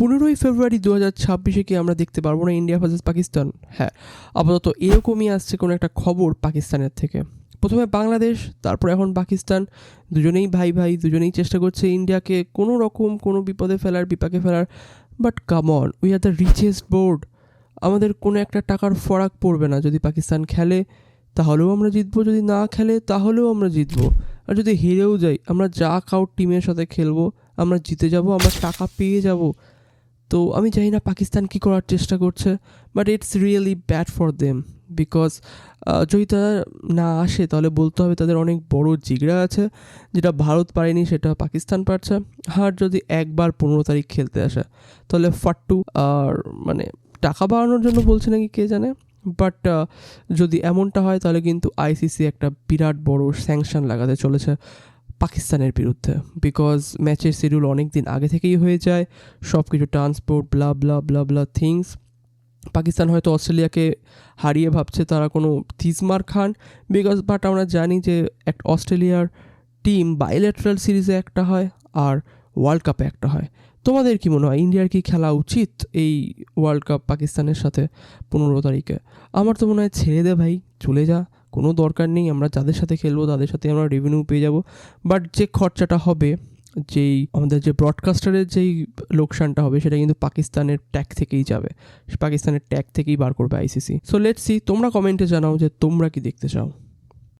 পনেরোই ফেব্রুয়ারি দু হাজার ছাব্বিশে কি আমরা দেখতে পারব না ইন্ডিয়া ভার্সেস পাকিস্তান? হ্যাঁ আপাতত এরকমই আসছে কোনো একটা খবর পাকিস্তানের থেকে। প্রথমে বাংলাদেশ, তারপর এখন পাকিস্তান। দুজনেই ভাই ভাই, দুজনেই চেষ্টা করছে ইন্ডিয়াকে কোনো রকম কোনো বিপদে ফেলার, বিপাকে ফেলার। But come on we are the richest board আমাদের কোনো একটা টাকার ফরাক পড়বে না। যদি পাকিস্তান খেলে, তাহলেও আমরা জিতবো। যদি না খেলে, তাহলেও আমরা জিতবো। আর যদি হেরেও যাই, আমরা যা কাউ টিমের সাথে খেলব, আমরা জিতে যাব, আমরা টাকা পেয়ে যাব। তো আমি জানি না পাকিস্তান কী করার চেষ্টা করছে but it's really bad for them because যদি তারা না আসে তাহলে বলতে হবে তাদের অনেক বড় জিগড়া আছে যেটা ভারত পারেনি, সেটা পাকিস্তান পারছে। আর যদি একবার পনেরো তারিখ খেলতে আসে, তাহলে ফাট্টু আর মানে টাকা বাড়ানোর জন্য বলছে নাকি কে জানে? বাট যদি এমনটা হয় তাহলে কিন্তু আইসিসি একটা বিরাট বড় স্যাংশন লাগাতে চলেছে। পাকিস্তানের বিরুদ্ধে। বিকজ ম্যাচের শিডিউল অনেক দিন আগে থেকেই হয়ে যায় সব কিছু transport blah blah blah blah things Pakistan হয়তো অস্ট্রেলিয়াকে হারিয়ে ভাবছে, তারা কোনো থিসমার খান। বিকজ বাট আমরা জানি যে এক অস্ট্রেলিয়ার টিম বাইলেটারাল সিরিজে একটা হয় আর ওয়ার্ল্ড কাপে একটা হয়। তোমাদের কি মনে হয়, ইন্ডিয়ার কি খেলা উচিত এই ওয়ার্ল্ড কাপ পাকিস্তানের সাথে পনেরো তারিখে? আমার তো মনে হয় ছেড়ে দে ভাই, চলে যা। কোনো দরকার নেই, আমরা যাদের সাথে খেলব, তাদের সাথে আমরা রেভিনিউ পেয়ে যাব। বাট যে খরচাটা হবে, যেই আমাদের যে ব্রডকাস্টারের যেই লোকসানটা হবে, সেটা কিন্তু পাকিস্তানের ট্যাগ থেকেই যাবে। পাকিস্তানের ট্যাগ থেকেই বার করবে আইসিসি সো লেটস সি তোমরা কমেন্টে জানাও যে তোমরা কি দেখতে চাও।